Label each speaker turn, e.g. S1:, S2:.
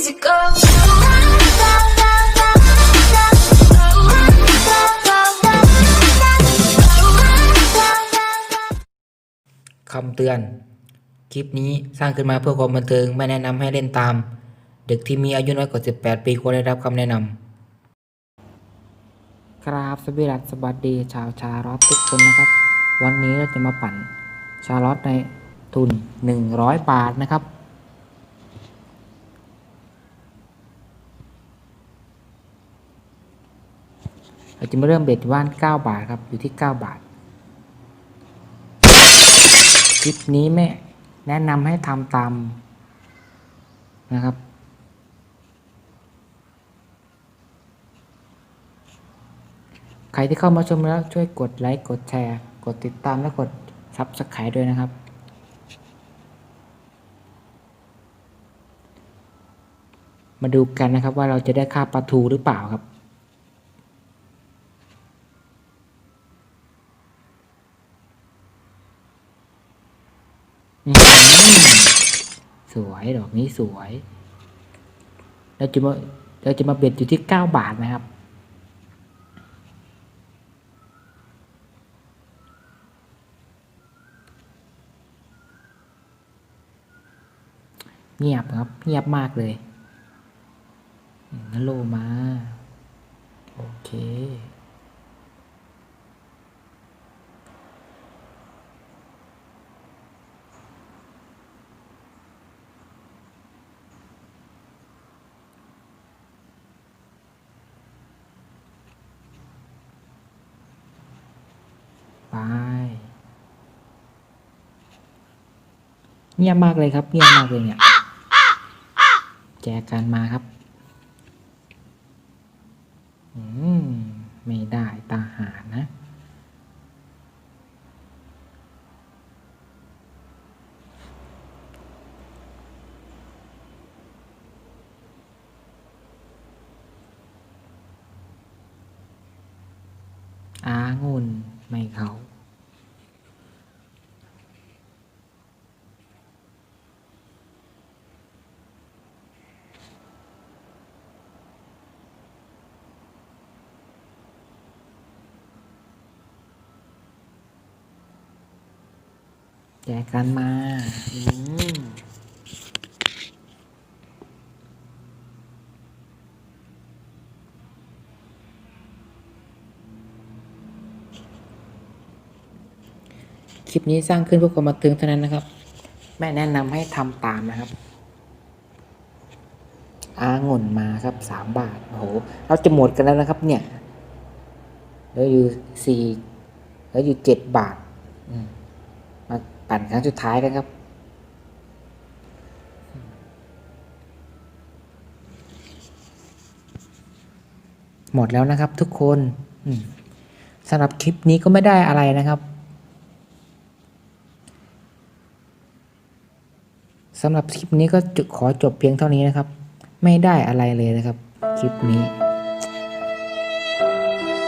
S1: easy go.
S2: คำเตือน คลิปนี้สร้างขึ้นมาเพื่อความบันเทิงไม่แนะนำให้เล่นตาม เด็กที่มีอายุน้อยกว่า 18 ปีควรได้รับคำแนะนำกราบสวัสดีสวัสดีชาวชาลอตทุกคนนะครับ วันนี้เราจะมาปั่นชาลอตในทุน 100 บาทนะครับ เราจะมาเริ่มเบ็ดว่าน 9 บาทครับ อยู่ที่ 9 บาท คลิปนี้แม่แนะนำให้ทำตามนะครับ ใครที่เข้ามาชมแล้วช่วยกดไลค์ กดแชร์ กดติดตามและกดซับสไครต์ด้วยนะครับ มาดูกันนะครับว่าเราจะได้ค่าปลาทูหรือเปล่าครับ อื้อหือ สวยดอกนี้สวยเราจะมาเราจะมาเบ็ดอยู่ที่เก้าบาทนะครับ เงียบครับ เงียบมากเลยอืมฮัลโลมา โอเค ไป เงียบมากเลยครับ เงียบมากเลยเนี่ย แจกันมาครับ อืม ไม่ได้ตาหานะ อางุ่นไม่เขา แจกันมาอืมคลิปนี้สร้างขึ้นเพื่อความบันเทิงเท่านั้นนะครับ แม่แนะนำให้ทำตามนะครับ อางุ่นมาครับสามบาทโอ้โหเราจะหมดกันแล้วนะครับ เนี่ยเหลืออยู่สี่เหลืออยู่เจ็ดบาท อืม ปั่นครั้งสุดท้ายกันครับ หมดแล้วนะครับทุกคนสำหรับคลิปนี้ก็ไม่ได้อะไรนะครับสำหรับคลิปนี้ก็ขอจบเพียงเท่านี้นะครับ ไม่ได้อะไรเลยนะครับ คลิปนี้